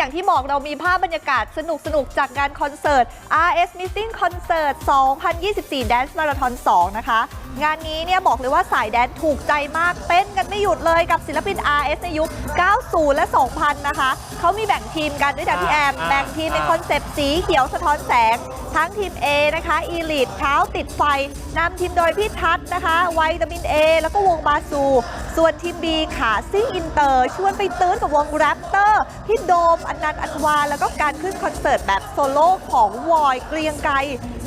อย่างที่บอกเรามีภาพบรรยากาศสนุกๆจากงานคอนเสิร์ต RS Missing Concert 2024 Dance Marathon 2 นะคะ งานนี้เนี่ยบอกเลยว่าสายแดนซ์ถูกใจมากเต้นกันไม่หยุดเลยกับศิลปิน RS ในยุค 90 และ 2000 นะคะ เขามีแบ่งทีมกันด้วยนะพี่แอมอ่าแบ่งทีมในอ่าคอนเซปต์สีเขียวสะท้อนแสง ทั้งทีม A นะคะอีลิทเท้าติดไฟนำทีมโดยพี่ทัศน์นะคะไวตามิน A แล้วก็วงบาซู ส่วนทีม B ขาซิ่งอินเตอร์ ชวนไปตื้นกับวงแรปเตอร์พี่โดมอนันต์อันวา แล้วก็การขึ้นคอนเสิร์ตแบบโซโล่ของวอยเกรียงไกร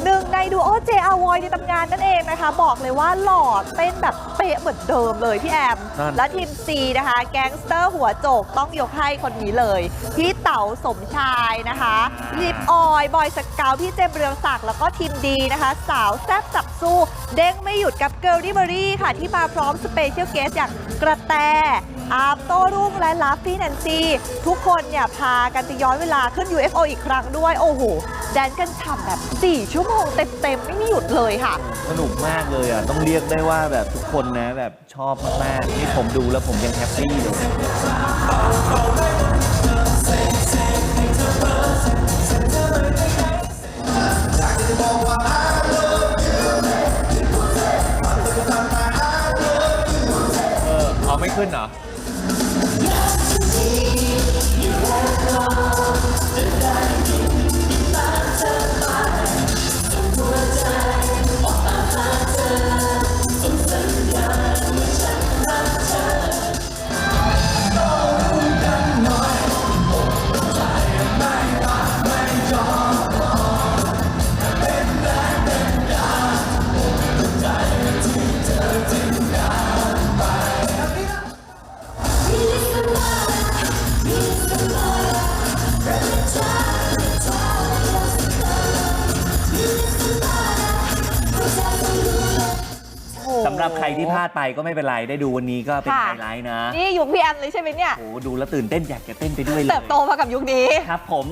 หนึ่งในดูโอเจอาวอยในตำนานนั่นเองนะคะ บอกเลยว่าหล่อเต้นแบบเป๊ะเหมือนเดิมเลยพี่แอมนั่นและทีม C นะคะ แก๊งสเตอร์หัวโจกต้องยกให้คนนี้เลย พี่เต๋าสมชายนะคะลิปออยบอยสเกาวพี่เจมส์เรืองศักดิ์แล้วก็ทีมดีนะคะ สาวแซ่บจับ สู้ เด้งไม่หยุดกับเกิร์ลดิเบอรี่ค่ะ ที่มาพร้อมสเปเชียลเกสอย่างกระแต อาร์มโต้รุ่งและลาฟฟี่แนนซี่ทุกคนเนี่ยพากันไปย้อนเวลาขึ้น UFO อีกครั้งด้วย โอ้โห แดนกันฉ่ำแบบ 4 ชั่วโมงเต็มๆ ไม่มีหยุดเลยค่ะ สนุกมากเลยอะ ต้องเรียกได้ว่าแบบทุกคนนะแบบชอบมากๆนี่ผมดูแล้วผมยังแฮปปี้เลย ไม่ขึ้นเหรอำหรับใครที่พลาดไปก็ไม่เป็นไร ได้ดูวันนี้ก็เป็นไฮไลท์นะ นี่ยุคพี่แอนเลยใช่ไหมเนี่ย โอ้ดูแล้วตื่นเต้นอยากจะเต้นไปด้วยเลย เติบโตมากับยุคนี้ ครับผม